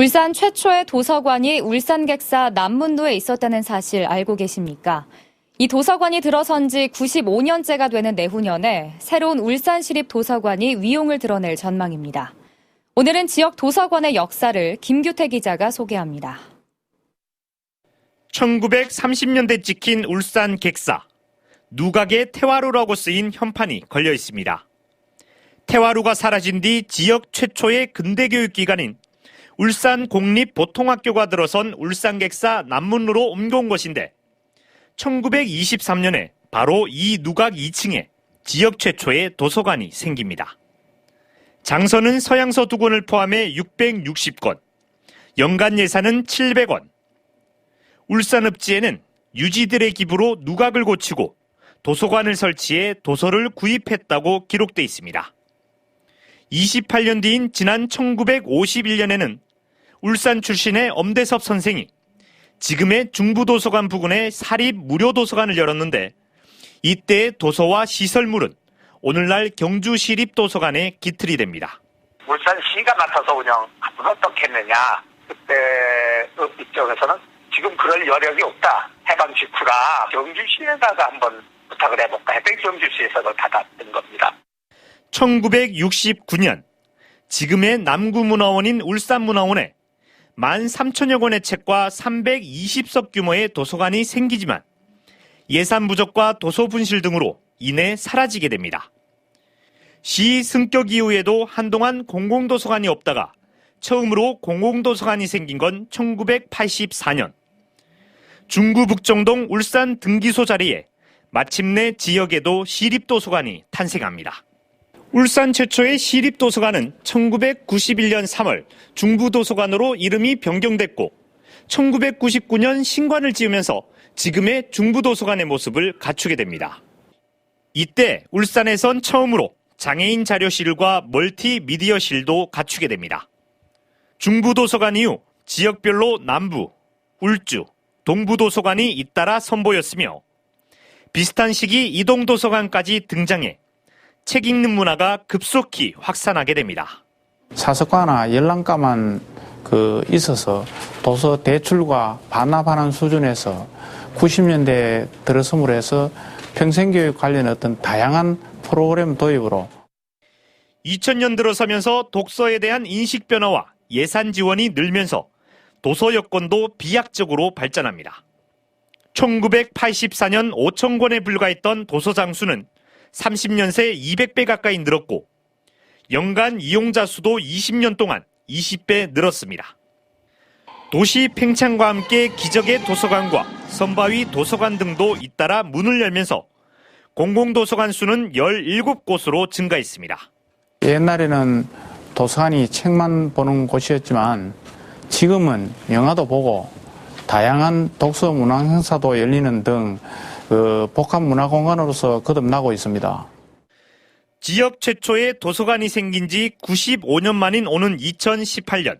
울산 최초의 도서관이 울산객사 남문로에 있었다는 사실 알고 계십니까? 이 도서관이 들어선 지 95년째가 되는 내후년에 새로운 울산시립 도서관이 위용을 드러낼 전망입니다. 오늘은 지역 도서관의 역사를 김규태 기자가 소개합니다. 1930년대 찍힌 울산 객사. 누각의 태화루라고 쓰인 현판이 걸려 있습니다. 태화루가 사라진 뒤 지역 최초의 근대교육기관인 울산 공립 보통학교가 들어선 울산객사 남문로로 옮겨온 것인데 1923년에 바로 이 누각 2층에 지역 최초의 도서관이 생깁니다. 장서는 서양서 두 권을 포함해 660권, 연간 예산은 700원, 울산읍지에는 유지들의 기부로 누각을 고치고 도서관을 설치해 도서를 구입했다고 기록돼 있습니다. 28년 뒤인 지난 1951년에는 울산 출신의 엄대섭 선생이 지금의 중부도서관 부근에 사립 무료도서관을 열었는데 이때의 도서와 시설물은 오늘날 경주시립도서관의 기틀이 됩니다. 울산시가 맡아서 운영하면 어떻겠느냐. 그때 그 입장에서는 지금 그럴 여력이 없다. 해방 직후라 경주시에다가 한번 부탁을 해볼까 했더니 경주시에서도 받았던 겁니다. 1969년 지금의 남구문화원인 울산문화원에 13,000여 권의 책과 320석 규모의 도서관이 생기지만 예산 부족과 도서 분실 등으로 이내 사라지게 됩니다. 시 승격 이후에도 한동안 공공도서관이 없다가 처음으로 공공도서관이 생긴 건 1984년. 중구 북정동 울산 등기소 자리에 마침내 지역에도 시립도서관이 탄생합니다. 울산 최초의 시립도서관은 1991년 3월 중부도서관으로 이름이 변경됐고 1999년 신관을 지으면서 지금의 중부도서관의 모습을 갖추게 됩니다. 이때 울산에선 처음으로 장애인 자료실과 멀티미디어실도 갖추게 됩니다. 중부도서관 이후 지역별로 남부, 울주, 동부도서관이 잇따라 선보였으며 비슷한 시기 이동도서관까지 등장해 책 읽는 문화가 급속히 확산하게 됩니다. 사석과나 열람가만 그 있어서 도서 대출과 반납하는 수준에서 90년대 들어섬으로 해서 평생교육 관련 어떤 다양한 프로그램 도입으로 2000년 들어서면서 독서에 대한 인식 변화와 예산 지원이 늘면서 도서 여건도 비약적으로 발전합니다. 1984년 5천 권에 불과했던 도서 장 수는 30년 새 200배 가까이 늘었고 연간 이용자 수도 20년 동안 20배 늘었습니다. 도시 팽창과 함께 기적의 도서관과 선바위 도서관 등도 잇따라 문을 열면서 공공도서관 수는 17곳으로 증가했습니다. 옛날에는 도서관이 책만 보는 곳이었지만 지금은 영화도 보고 다양한 독서 문화 행사도 열리는 등 그 복합 문화 공간으로서 거듭나고 있습니다. 지역 최초의 도서관이 생긴 지 95년 만인 오는 2018년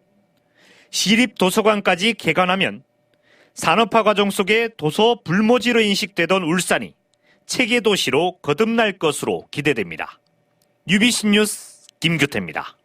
시립 도서관까지 개관하면 산업화 과정 속에 도서 불모지로 인식되던 울산이 체계 도시로 거듭날 것으로 기대됩니다. UBC 뉴스 김규태입니다.